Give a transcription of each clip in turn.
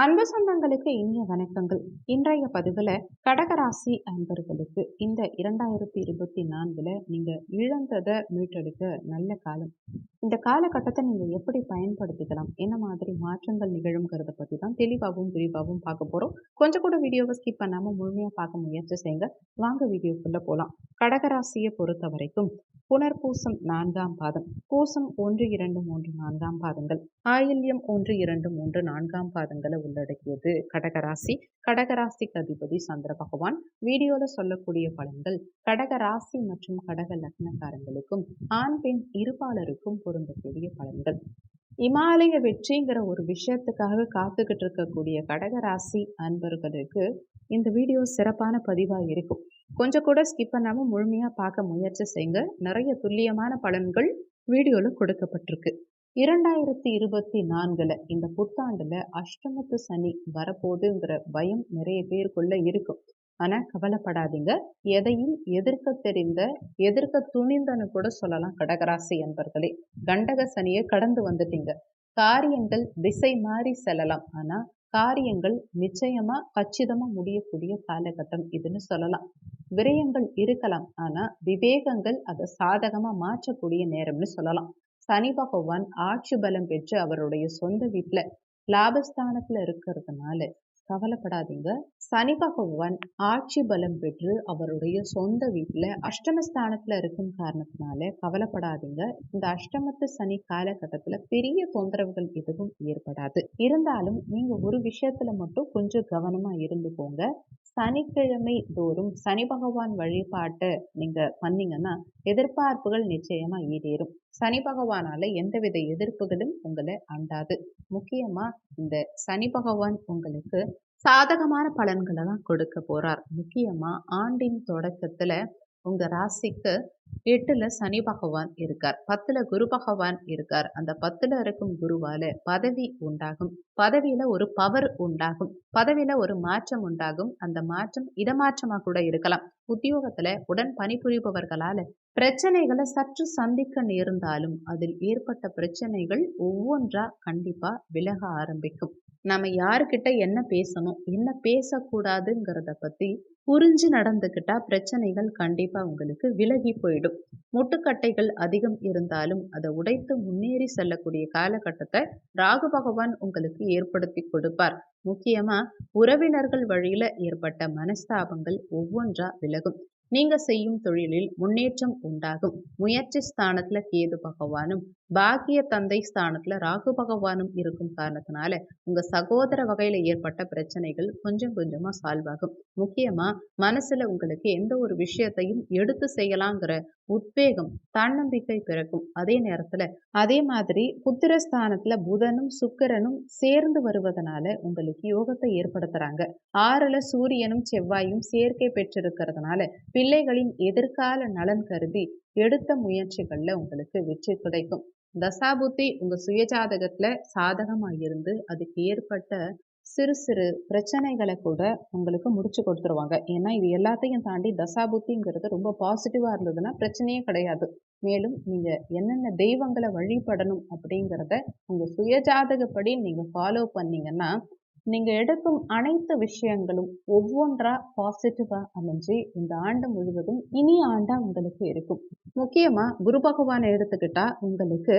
அன்பு சொந்தங்களுக்கு இனிய வணக்கங்கள். இன்றைய பதிவில் கடகராசி அன்பர்களுக்கு இந்த இரண்டாயிரத்தி இருபத்தி நான்கில் நீங்கள் இழந்ததை மீட்டெடுக்க நல்ல காலம். இந்த காலகட்டத்தை நீங்கள் எப்படி பயன்படுத்திக்கலாம்? என்ன மாதிரி மாற்றங்கள் நிகழுங்கிறத பற்றி தான் தெளிவாகவும் விரிவாகவும் பார்க்க போகிறோம் கொஞ்சம் கூட வீடியோவை ஸ்கிப் பண்ணாமல் முழுமையாக பார்க்க முயற்சி செய்யுங்க. வாங்க வீடியோக்குள்ளே போகலாம் கடகராசியை பொறுத்த வரைக்கும் புனர்பூசம் நான்காம் பாதம். பூசம் ஒன்று இரண்டு மூன்று நான்காம் பாதங்கள். ஆயில்யம் ஒன்று இரண்டு மூன்று நான்காம் பாதங்களை உள்ளடக்கியது. கடகராசி கடகராசிக்கு அதிபதி சந்திர பகவான். வீடியோவில் சொல்லக்கூடிய பலன்கள் கடகராசி மற்றும் கடக லக்னக்காரங்களுக்கும் ஆண் பெண் இருபாலருக்கும் பொருந்தக்கூடிய பலன்கள். இமாலய வெற்றிங்கிற ஒரு விஷயத்துக்காக காத்துக்கிட்டு இருக்கக்கூடிய கடகராசி அன்பர்களுக்கு இந்த வீடியோ சிறப்பான பதிவாக இருக்கும். கொஞ்சம் கூட ஸ்கிப் பண்ணாமல் முழுமையாக பார்க்க முயற்சி செய்யுங்க. நிறைய துல்லியமான பலன்கள் வீடியோவில் கொடுக்கப்பட்டிருக்கு. இரண்டாயிரத்தி இருபத்தி நான்கில் இந்த புத்தாண்டில் அஷ்டமத்து சனி வரப்போகுதுங்கிற பயம் நிறைய பேருக்குள்ள இருக்கும். ஆனால் கவலைப்படாதீங்க. எதையும் எதிர்க்க தெரிந்த எதிர்க்க துணிந்தன்னு கூட சொல்லலாம் கடகராசி என்பர்களே கண்டக சனியை கடந்து வந்துட்டீங்க. காரியங்கள் திசை மாறி செல்லலாம். ஆனால் காரியங்கள் நிச்சயமா கச்சிதமா முடியக்கூடிய காலகட்டம் இதுன்னு சொல்லலாம். விரயங்கள் இருக்கலாம். ஆனா விவேகங்கள் அதை சாதகமா மாற்றக்கூடிய நேரம்னு சொல்லலாம். சனி பகவான் ஆட்சி பலம் பெற்று அவருடைய சொந்த வீட்டுல லாபஸ்தானத்துல இருக்கிறதுனால கவலைப்படாதீங்க. சனி பகவான் ஆட்சி பலம் பெற்று அவருடைய சொந்த வீட்டில் அஷ்டமஸ்தானத்தில் இருக்கும் காரணத்தினால கவலைப்படாதீங்க. இந்த அஷ்டமத்து சனி காலகட்டத்தில் பெரிய தொந்தரவுகள் எதுவும் ஏற்படாது. இருந்தாலும் நீங்கள் ஒரு விஷயத்துல மட்டும் கொஞ்சம் கவனமாக இருந்து போங்க. சனிக்கிழமை தோறும் சனி பகவான் வழிபாட்டை நீங்கள் பண்ணீங்கன்னா எதிர்பார்ப்புகள் நிச்சயமாக ஈடேறும். சனி பகவானால எந்தவித எதிர்ப்புகளும் உங்களை அண்டாது. முக்கியமாக இந்த சனி பகவான் உங்களுக்கு சாதகமான பலன்களை தான் கொடுக்க போறார். முக்கியமா ஆண்டின் தொடக்கத்துல உங்க ராசிக்கு எட்டுல சனி பகவான் இருக்கார். பத்துல குரு பகவான் இருக்கார். அந்த பத்துல இருக்கும் குருவால பதவி உண்டாகும். பதவியில ஒரு பவர் உண்டாகும். பதவியில ஒரு மாற்றம் உண்டாகும். அந்த மாற்றம் இடமாற்றமா கூட இருக்கலாம். உத்தியோகத்துல உடன் பணிபுரிபவர்களால பிரச்சனைகளை சற்று சந்திக்க நேர்ந்தாலும் அதில் ஏற்பட்ட பிரச்சனைகள் ஒவ்வொன்றா கண்டிப்பா விலக ஆரம்பிக்கும். நம்ம யாருக்கிட்ட என்ன பேசணும் என்ன பேசக்கூடாதுங்கிறத பத்தி புரிஞ்சு நடந்துக்கிட்டா பிரச்சனைகள் கண்டிப்பா உங்களுக்கு விலகி போயிடும். முட்டுக்கட்டைகள் அதிகம் இருந்தாலும் அதை உடைத்து முன்னேறி செல்லக்கூடிய காலகட்டத்தை ராகு பகவான் உங்களுக்கு ஏற்படுத்தி கொடுப்பார். முக்கியமா உறவினர்கள் வழியில ஏற்பட்ட மனஸ்தாபங்கள் ஒவ்வொன்றா விலகும். நீங்க செய்யும் தொழிலில் முன்னேற்றம் உண்டாகும். முயற்சி ஸ்தானத்துல கேது பகவானும் பாக்கிய தந்தை ஸ்தானத்துல ராகு பகவானும் இருக்கும் காரணத்தினால உங்க சகோதர வகையில ஏற்பட்ட பிரச்சனைகள் கொஞ்சம் கொஞ்சமா சால்வ் ஆகும். முக்கியமா மனசுல உங்களுக்கு எந்த ஒரு விஷயத்தையும் எடுத்து செய்யலாங்கிற உத்வேகம் தன்னம்பிக்கை பிறக்கும். அதே நேரத்துல அதே மாதிரி புத்திரஸ்தானத்துல புதனும் சுக்கிரனும் சேர்ந்து வருவதனால உங்களுக்கு யோகத்தை ஏற்படுத்துறாங்க. ஆறுல சூரியனும் செவ்வாயும் சேர்க்கை பெற்றிருக்கிறதுனால பிள்ளைகளின் எதிர்கால நலன் கருதி எடுத்த முயற்சிகள்ல உங்களுக்கு வெற்றி கிடைக்கும். தசாபுத்தி உங்க சுயஜாதகத்துல சாதகமாக இருந்து அதுக்கு ஏற்பட்ட சிறு சிறு பிரச்சனைகளை கூட உங்களுக்கு முடிச்சு கொடுத்துருவாங்க. ஏன்னா இது எல்லாத்தையும் தாண்டி தசாபுத்திங்கிறது ரொம்ப பாசிட்டிவா இருந்ததுன்னா பிரச்சனையே கிடையாது. மேலும் நீங்க என்னென்ன தெய்வங்களை வழிபடணும் அப்படிங்கிறத உங்க சுயஜாதகப்படி நீங்க ஃபாலோ பண்ணீங்கன்னா நீங்க எடுக்கும் அனைத்து விஷயங்களும் ஒவ்வொன்றா பாசிட்டிவா அமைஞ்சு இந்த ஆண்டு முழுவதும் இனி ஆண்டா உங்களுக்கு இருக்கும். முக்கியமா குரு பகவானை எடுத்துக்கிட்டா உங்களுக்கு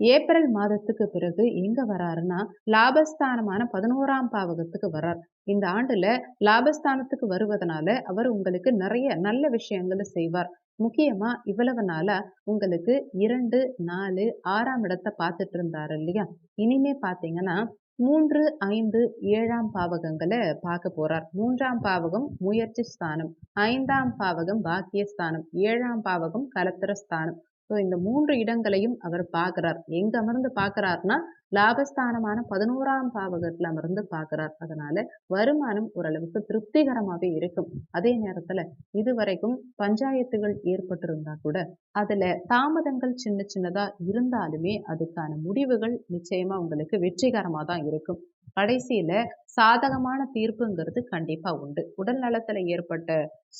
ஏப்ரல் மாதத்துக்கு பிறகு எங்க வராருன்னா லாபஸ்தானமான பதினோராம் பாவகத்துக்கு வரார். இந்த ஆண்டுல லாபஸ்தானத்துக்கு வருவதனால அவர் உங்களுக்கு நிறைய நல்ல விஷயங்களை செய்வார். முக்கியமா இவ்வளவு நாளா உங்களுக்கு இரண்டு நாலு ஆறாம் இடத்தை பார்த்துட்டு இருந்தாரு இல்லையா? இனிமே பாத்தீங்கன்னா மூன்று ஐந்து ஏழாம் பாவகங்களை பார்க்க போறார். மூன்றாம் பாவகம் முயற்சி ஸ்தானம் ஐந்தாம் பாவகம் பாக்கியஸ்தானம் ஏழாம் பாவகம் கலத்திர ஸ்தானம். ஸோ இந்த மூன்று இடங்களையும் அவர் பார்க்கிறார். எங்க அமர்ந்து பார்க்கிறார்னா லாபஸ்தானமான பதினோராம் பாவகத்தில் அமர்ந்து பார்க்கிறார். அதனால வருமானம் ஓரளவுக்கு திருப்திகரமாகவே இருக்கும். அதே நேரத்துல இதுவரைக்கும் பஞ்சாயத்துகள் ஏற்பட்டிருந்தா கூட அதுல தாமதங்கள் சின்ன சின்னதா இருந்தாலுமே அதுக்கான முடிவுகள் நிச்சயமா உங்களுக்கு வெற்றிகரமாக தான் இருக்கும். கடைசியில சாதகமான தீர்ப்புங்கிறது கண்டிப்பா உண்டு. உடல் நலத்துல ஏற்பட்ட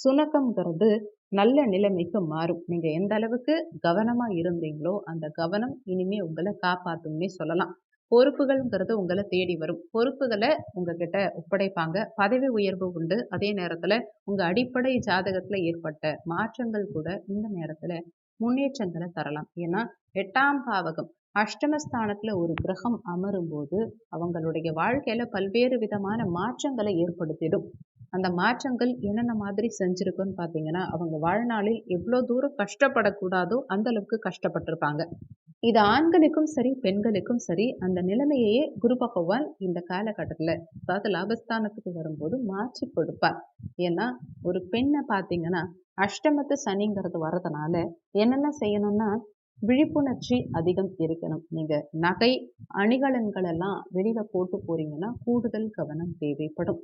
சுணக்கம்ங்கிறது நல்ல நிலைமைக்கு மாறும். நீங்க எந்த அளவுக்கு கவனமா இருந்தீங்களோ அந்த கவனம் இனிமே உங்களை காப்பாத்தும்னே சொல்லலாம். பொறுப்புகள்ங்கிறது உங்களை தேடி வரும். பொறுப்புகளை உங்ககிட்ட ஒப்படைப்பாங்க. பதவி உயர்வு உண்டு. அதே நேரத்தில் உங்கள் அடிப்படை ஜாதகத்தில் ஏற்பட்ட மாற்றங்கள் கூட இந்த நேரத்தில் முன்னேற்றங்களை தரலாம். ஏன்னா எட்டாம் பாவகம் அஷ்டமஸ்தானத்தில் ஒரு கிரகம் அமரும்போது அவங்களுடைய வாழ்க்கையில் பல்வேறு விதமான மாற்றங்களை ஏற்படுத்திடும். அந்த மாற்றங்கள் என்னென்ன மாதிரி செஞ்சுருக்குன்னு பார்த்தீங்கன்னா அவங்க வாழ்நாளில் எவ்வளோ தூரம் கஷ்டப்படக்கூடாதோ அந்த அளவுக்கு கஷ்டப்பட்டிருப்பாங்க. இது ஆண்களுக்கும் சரி பெண்களுக்கும் சரி அந்த நிலைமையையே குரு பகவான் இந்த காலகட்டத்தில் அதாவது லாபஸ்தானத்துக்கு வரும்போது மாற்றி கொடுப்பார். ஏன்னா ஒரு பெண்ணை பார்த்தீங்கன்னா அஷ்டமத்து சனிங்கிறது வரதுனால என்னென்ன செய்யணும்னா விழிப்புணர்ச்சி அதிகம் இருக்கணும். நீங்கள் நகை அணிகலன்களெல்லாம் வெளியில் போட்டு போறீங்கன்னா கூடுதல் கவனம் தேவைப்படும்.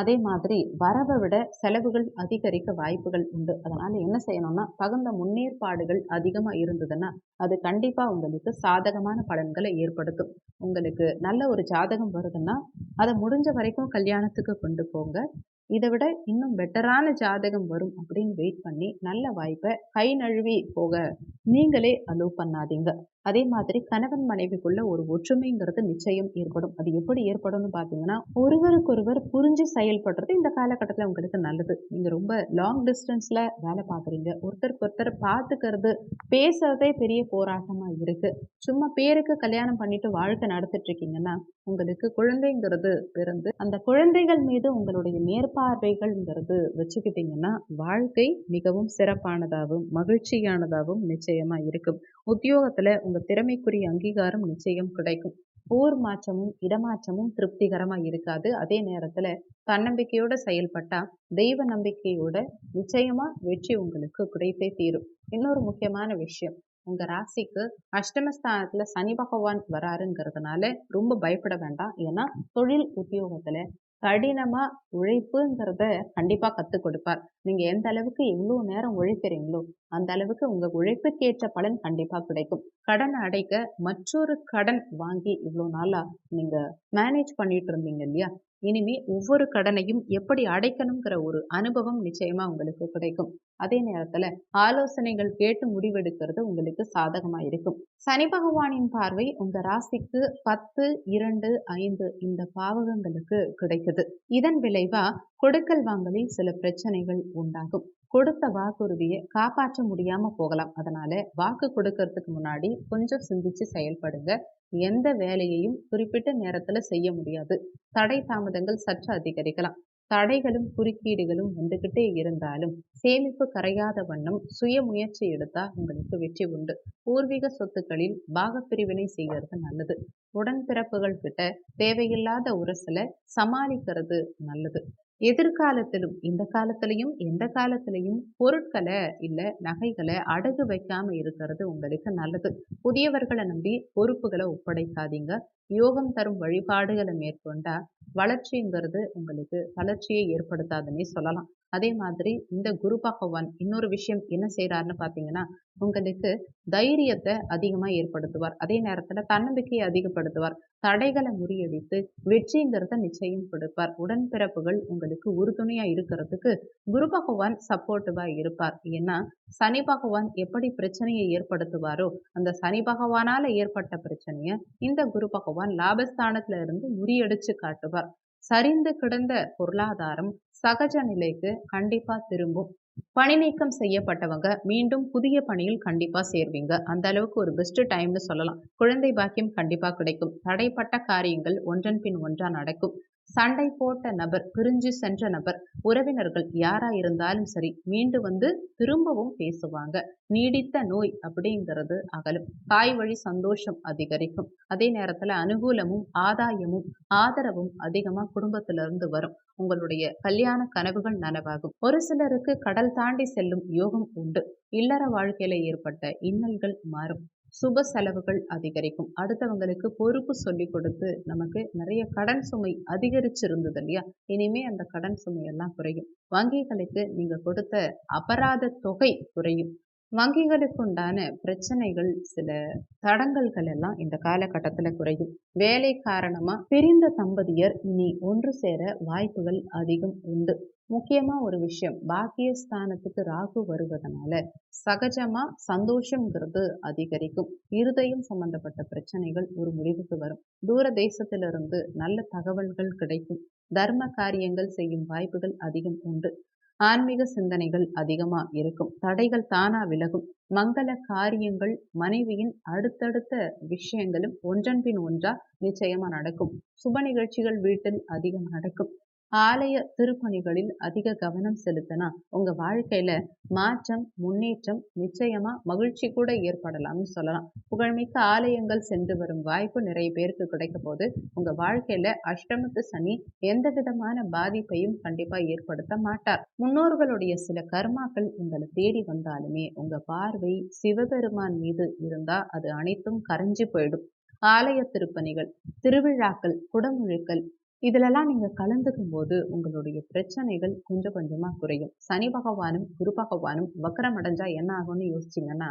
அதே மாதிரி வரவை விட செலவுகள் அதிகரிக்க வாய்ப்புகள் உண்டு. அதனால் என்ன செய்யணும்னா தகுந்த முன்னேற்பாடுகள் அதிகமாக இருந்ததுன்னா அது கண்டிப்பாக உங்களுக்கு சாதகமான பலன்களை ஏற்படுத்தும். உங்களுக்கு நல்ல ஒரு ஜாதகம் வருதுன்னா அதை முடிஞ்ச வரைக்கும் கல்யாணத்துக்கு கொண்டு போங்க. இதை விட இன்னும் பெட்டரான ஜாதகம் வரும் அப்படின்னு வெயிட் பண்ணி நல்ல வாய்ப்பை கை நழுவி போக நீங்களே அலோவ் பண்ணாதீங்க. அதே மாதிரி கணவன் மனைவிக்குள்ள ஒரு ஒற்றுமைங்கிறது நிச்சயம் ஏற்படும். அது எப்படி ஏற்படும்னு பார்த்தீங்கன்னா ஒருவருக்கொருவர் புரிஞ்சு செயல்படுறது இந்த காலகட்டத்தில் உங்களுக்கு நல்லது. நீங்கள் ரொம்ப லாங் டிஸ்டன்ஸில் வேலை பார்க்குறீங்க ஒருத்தருக்கு ஒருத்தர் பார்த்துக்கிறது பேசுறதே பெரிய போராட்டமாக இருக்குது சும்மா பேருக்கு கல்யாணம் பண்ணிட்டு வாழ்க்கை நடத்திட்டு இருக்கீங்கன்னா உங்களுக்கு குழந்தைங்கிறது பிறந்து அந்த குழந்தைகள் மீது உங்களுடைய மேற்பார்வைகள்ங்கிறது வச்சுக்கிட்டிங்கன்னா வாழ்க்கை மிகவும் சிறப்பானதாகவும் மகிழ்ச்சியானதாகவும் நிச்சயமாக இருக்கும். உத்தியோகத்தில் உங்கள் திறமைக்குரிய அங்கீகாரம் நிச்சயம் கிடைக்கும். ஊர் மாற்றமும் இடமாற்றமும் திருப்திகரமாக இருக்காது. அதே நேரத்தில் தன்னம்பிக்கையோடு செயல்பட்டால் தெய்வ நம்பிக்கையோட நிச்சயமாக வெற்றி உங்களுக்கு கிடைத்தே தீரும். இன்னொரு முக்கியமான விஷயம் உங்கள் ராசிக்கு அஷ்டமஸ்தானத்தில் சனி பகவான் வராருங்கிறதுனால ரொம்ப பயப்பட வேண்டாம். ஏன்னா தொழில் உத்தியோகத்தில் கடினமாக உழைப்புங்கிறத கண்டிப்பாக கற்றுக் கொடுப்பார். நீங்கள் எந்த அளவுக்கு எவ்வளோ நேரம் உழைக்கிறீங்களோ அந்த அளவுக்கு உங்கள் உழைப்புக்கேற்ற பலன் கண்டிப்பாக கிடைக்கும். கடன் அடைக்க மற்றொரு கடன் வாங்கி இவ்வளோ நாளாக நீங்கள் மேனேஜ் பண்ணிட்டு இருந்தீங்க இல்லையா? இனிமே ஒவ்வொரு கடனையும் எப்படி அடைக்கணுங்கிற ஒரு அனுபவம் நிச்சயமா உங்களுக்கு கிடைக்கும். அதே நேரத்துல ஆலோசனைகள் கேட்டு முடிவெடுக்கிறது உங்களுக்கு சாதகமா இருக்கும். சனி பகவானின் பார்வை உங்க ராசிக்கு பத்து இரண்டு ஐந்து இந்த பாவகங்களுக்கு கிடைக்குது. இதன் விளைவா கொடுக்கல் வாங்கலில் சில பிரச்சனைகள் உண்டாகும். கொடுத்த வாக்குறுதியை காப்பாற்ற முடியாம போகலாம். அதனால வாக்கு கொடுக்கறதுக்கு முன்னாடி கொஞ்சம் சிந்திச்சு செயல்படுங்க. எந்த வேலையையும் குறிப்பிட்ட நேரத்துல செய்ய முடியாது. தடை தாமதங்கள் சற்று அதிகரிக்கலாம். தடைகளும் குறுக்கீடுகளும் வந்துகிட்டே இருந்தாலும் சேமிப்பு கரையாத வண்ணம் சுய முயற்சி எடுத்தா உங்களுக்கு வெற்றி உண்டு. பூர்வீக சொத்துக்களில் பாகப்பிரிவினை செய்கிறது நல்லது. உடன்பிறப்புகள் கிட்ட தேவையில்லாத உரசலை சமாளிக்கிறது நல்லது. எதிர்காலத்திலும் இந்த காலத்திலையும் எந்த காலத்திலையும் பொருட்களை இல்லை நகைகளை அடகு வைக்காம இருக்கிறது உங்களுக்கு நல்லது. புதியவர்களை நம்பி பொறுப்புகளை ஒப்படைக்காதீங்க. யோகம் தரும் வழிபாடுகளை மேற்கொண்டா வளர்ச்சிங்கிறது உங்களுக்கு வளர்ச்சியை ஏற்படுத்தாதுன்னே சொல்லலாம். அதே மாதிரி இந்த குரு பகவான் இன்னொரு விஷயம் என்ன செய்கிறாருன்னு பார்த்தீங்கன்னா உங்களுக்கு தைரியத்தை அதிகமாக ஏற்படுத்துவார். அதே நேரத்தில் தன்னம்பிக்கையை அதிகப்படுத்துவார். தடைகளை முறியடித்து வெற்றிங்கிறத நிச்சயம் கொடுப்பார். உடன்பிறப்புகள் உங்களுக்கு உறுதுணையாக இருக்கிறதுக்கு குரு பகவான் சப்போர்ட்டிவாக இருப்பார். ஏன்னா சனி பகவான் எப்படி பிரச்சனையை ஏற்படுத்துவாரோ அந்த சனி பகவானால் ஏற்பட்ட பிரச்சனையை இந்த குரு பகவான் லாபஸ்தானத்துல இருந்து முறியடிச்சு காட்டுவார். சரிந்து கிடந்த பொருளாதாரம் சகஜ நிலைக்கு கண்டிப்பா திரும்பும். பணி நீக்கம் செய்யப்பட்டவங்க மீண்டும் புதிய பணியில் கண்டிப்பா சேர்வீங்க. அந்த அளவுக்கு ஒரு பெஸ்ட் டைம்னு சொல்லலாம். குழந்தை பாக்கியம் கண்டிப்பா கிடைக்கும். தடைப்பட்ட காரியங்கள் ஒன்றன் பின் ஒன்றா நடக்கும். சண்டை போட்ட நபர் பிரிஞ்சு சென்ற நபர் உறவினர்கள் யாரா இருந்தாலும் சரி மீண்டு வந்து திரும்பவும் பேசுவாங்க. நீடித்த நோய் அப்படிங்கிறது அகலும். தாய் வழி சந்தோஷம் அதிகரிக்கும். அதே நேரத்துல அனுகூலமும் ஆதாயமும் ஆதரவும் அதிகமா குடும்பத்துல இருந்து வரும். உங்களுடைய கல்யாண கனவுகள் நனவாகும். ஒரு சிலருக்கு கடல் தாண்டி செல்லும் யோகம் உண்டு. இல்லற வாழ்க்கையில ஏற்பட்ட இன்னல்கள் மாறும். சுப செலவுகள் அதிகரிக்கும். அடுத்தவங்களுக்கு பொறுப்பு சொல்லி கொடுத்து நமக்கு நிறைய கடன் சுமை அதிகரிச்சிருந்தது இல்லையா? இனிமே அந்த கடன் சுமையெல்லாம் குறையும். வங்கிகளுக்கு நீங்க கொடுத்த அபராத தொகை குறையும். வங்கிகளுக்குண்டான பிரச்சனைகள் சில தடங்கல்கள் எல்லாம் இந்த காலகட்டத்தில் குறையும். வேலை காரணமா பிரிந்த தம்பதியர் இனி ஒன்று சேர வாய்ப்புகள் அதிகம் உண்டு. முக்கியமா ஒரு விஷயம் பாக்கியஸ்தானத்துக்கு ராகு வருவதனால சகஜமா சந்தோஷங்கிறது அதிகரிக்கும். இருதயம் சம்பந்தப்பட்ட பிரச்சனைகள் ஒரு முடிவுக்கு வரும். தூர தேசத்திலிருந்து நல்ல தகவல்கள் கிடைக்கும். தர்ம காரியங்கள் செய்யும் வாய்ப்புகள் அதிகம் உண்டு. ஆன்மீக சிந்தனைகள் அதிகமா இருக்கும். தடைகள் தானா விலகும். மங்கள காரியங்கள் மனைவியின் அடுத்தடுத்த விஷயங்களும் ஒன்றன் பின் ஒன்றா நிச்சயமா நடக்கும். சுப நிகழ்ச்சிகள் வீட்டில் அதிகம் நடக்கும். ஆலய திருப்பணிகளில் அதிக கவனம் செலுத்தினா உங்க வாழ்க்கையில மாற்றம் முன்னேற்றம் நிச்சயமா மகிழ்ச்சி கூட ஏற்படலாம்னு சொல்லலாம். புகழ்மிக்க ஆலயங்கள் சென்று வரும் வாய்ப்பு நிறைய பேருக்கு கிடைக்க போது உங்க வாழ்க்கையில அஷ்டமத்து சனி எந்த விதமான பாதிப்பையும் கண்டிப்பா ஏற்படுத்த மாட்டார். முன்னோர்களுடைய சில கர்மாக்கள் உங்களை தேடி வந்தாலுமே உங்க பார்வை சிவபெருமான் மீது இருந்தா அது அனைத்தும் கரைஞ்சு போயிடும். ஆலய திருப்பணிகள் திருவிழாக்கள் குடமுழுக்கள் இதிலெல்லாம் நீங்கள் கலந்துக்கும் போது உங்களுடைய பிரச்சனைகள் கொஞ்சம் கொஞ்சமாக குறையும். சனி பகவானும் குரு பகவானும் வக்கரம் அடைஞ்சால் என்ன ஆகும்னு யோசிச்சிங்கன்னா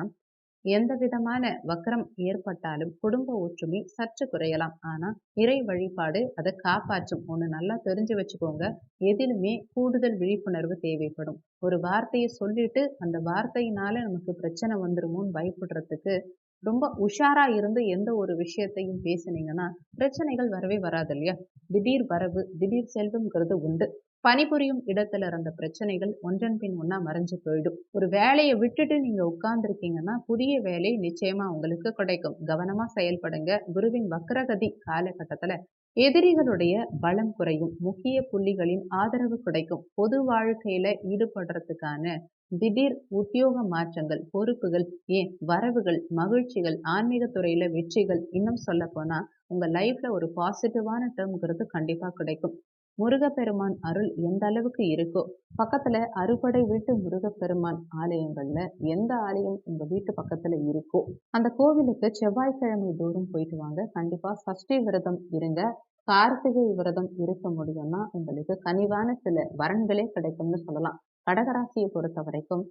எந்த விதமான வக்கரம் ஏற்பட்டாலும் குடும்ப ஒற்றுமை சற்று குறையலாம். ஆனால் இறை வழிபாடு அதை காப்பாற்றும். ஒன்று நல்லா தெரிஞ்சு வச்சுக்கோங்க. எதிலுமே கூடுதல் விழிப்புணர்வு தேவைப்படும். ஒரு வார்த்தையை சொல்லிட்டு அந்த வார்த்தையினால நமக்கு பிரச்சனை வந்துருமோன்னு பயப்படுறதுக்கு ரொம்ப உஷாரா இருந்து எந்த ஒரு விஷயத்தையும் பேசுனீங்கன்னா பிரச்சனைகள் வரவே வராது இல்லையா திடீர் வரவு திடீர் செல்வம்ங்கிறது உண்டு. பணிபுரியும் இடத்துல இருந்த பிரச்சனைகள் ஒன்றன் பின் ஒன்னா மறைஞ்சு போயிடும். ஒரு வேலையை விட்டுட்டு நீங்க உட்கார்ந்துருக்கீங்கன்னா புதிய வேலை நிச்சயமா உங்களுக்கு கிடைக்கும். கவனமா செயல்படுங்க. குருவின் வக்ரகதி காலகட்டத்துல எதிரிகளுடைய பலம் குறையும். முக்கிய புள்ளிகளின் ஆதரவு கிடைக்கும். பொது வாழ்க்கையில ஈடுபடுறதுக்கான திடீர் உத்தியோக மாற்றங்கள் பொறுப்புகள் ஏன் வரவுகள் மகிழ்ச்சிகள் ஆன்மீக துறையில வெற்றிகள் இன்னும் சொல்ல போனா உங்க லைஃப்ல ஒரு பாசிட்டிவான டேர்ம்ங்கிறது கண்டிப்பா கிடைக்கும். முருகப்பெருமான் அருள் எந்த அளவுக்கு இருக்கோ பக்கத்துல அறுபடை வீட்டு முருகப்பெருமான் ஆலயங்கள்ல எந்த ஆலயம் உங்க வீட்டு பக்கத்துல இருக்கோ அந்த கோவிலுக்கு செவ்வாய்க்கிழமை தூரம் போயிட்டு வாங்க. கண்டிப்பா சஷ்டி விரதம் இருங்க. கார்த்திகை விரதம் இருக்க முடியும்னா உங்களுக்கு கனிவான சில வரன்களே கிடைக்கும்னு சொல்லலாம். கடகராசியை பொறுத்த வரைக்கும்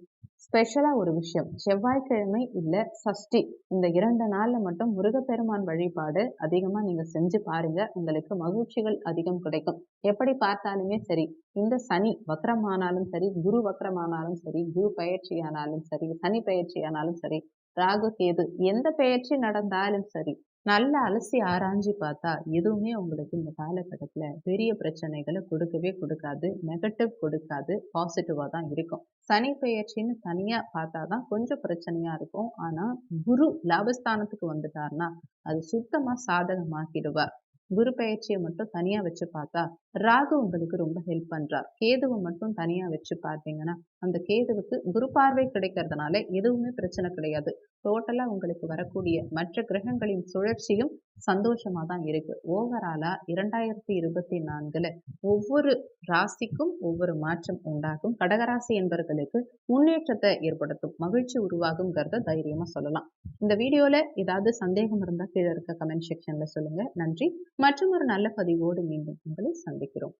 ஸ்பெஷலாக ஒரு விஷயம். செவ்வாய்க்கிழமை இல்லை சஷ்டி. இந்த இரண்டு நாளில் மட்டும் முருகப்பெருமான் வழிபாடு அதிகமாக நீங்கள் செஞ்சு பாருங்க. உங்களுக்கு மகிழ்ச்சிகள் அதிகம் கிடைக்கும். எப்படி பார்த்தாலுமே சரி இந்த சனி வக்ரமானாலும் சரி குரு வக்ரமானாலும் சரி குரு பயிற்சியானாலும் சரி சனி பயிற்சியானாலும் சரி ராகு கேது எந்த பயிற்சி நடந்தாலும் சரி நல்லா அலசி ஆராய்ஞ்சு பார்த்தா எதுவுமே உங்களுக்கு இந்த காலகட்டத்தில் பெரிய பிரச்சனைகளை கொடுக்கவே கொடுக்காது நெகட்டிவ் கொடுக்காது பாசிட்டிவாக தான் இருக்கும். சனி பெயர்ச்சின்னு தனியாக பார்த்தா தான் கொஞ்சம் பிரச்சனையாக இருக்கும். ஆனால் குரு லாபஸ்தானத்துக்கு வந்துட்டார்னா அது சுத்தமாக சாதகமாக்கிடுவார். குரு பயிற்சியை மட்டும் தனியாக வச்சு பார்த்தா ராகு உங்களுக்கு ரொம்ப ஹெல்ப் பண்ணுறார் கேதுவை மட்டும் தனியாக வச்சு பார்த்தீங்கன்னா அந்த கேதுவுக்கு குரு பார்வை கிடைக்கிறதுனால எதுவுமே பிரச்சனை கிடையாது. டோட்டலாக உங்களுக்கு வரக்கூடிய மற்ற கிரகங்களின் சுழற்சியும் சந்தோஷமாக தான் இருக்குது ஓவராலாக இரண்டாயிரத்தி இருபத்தி நான்கில் ஒவ்வொரு ராசிக்கும் ஒவ்வொரு மாற்றம் உண்டாகும். கடகராசி என்பவர்களுக்கு முன்னேற்றத்தை ஏற்படுத்தும் மகிழ்ச்சி உருவாகுங்கிறத தைரியமாக சொல்லலாம். இந்த வீடியோவில் ஏதாவது சந்தேகம் இருந்தால் கீழே இருக்க கமெண்ட் செக்ஷனில் சொல்லுங்கள் நன்றி. மற்றும் ஒரு நல்ல பதிவோடு மீண்டும் உங்களை சந்திக்கிறோம்.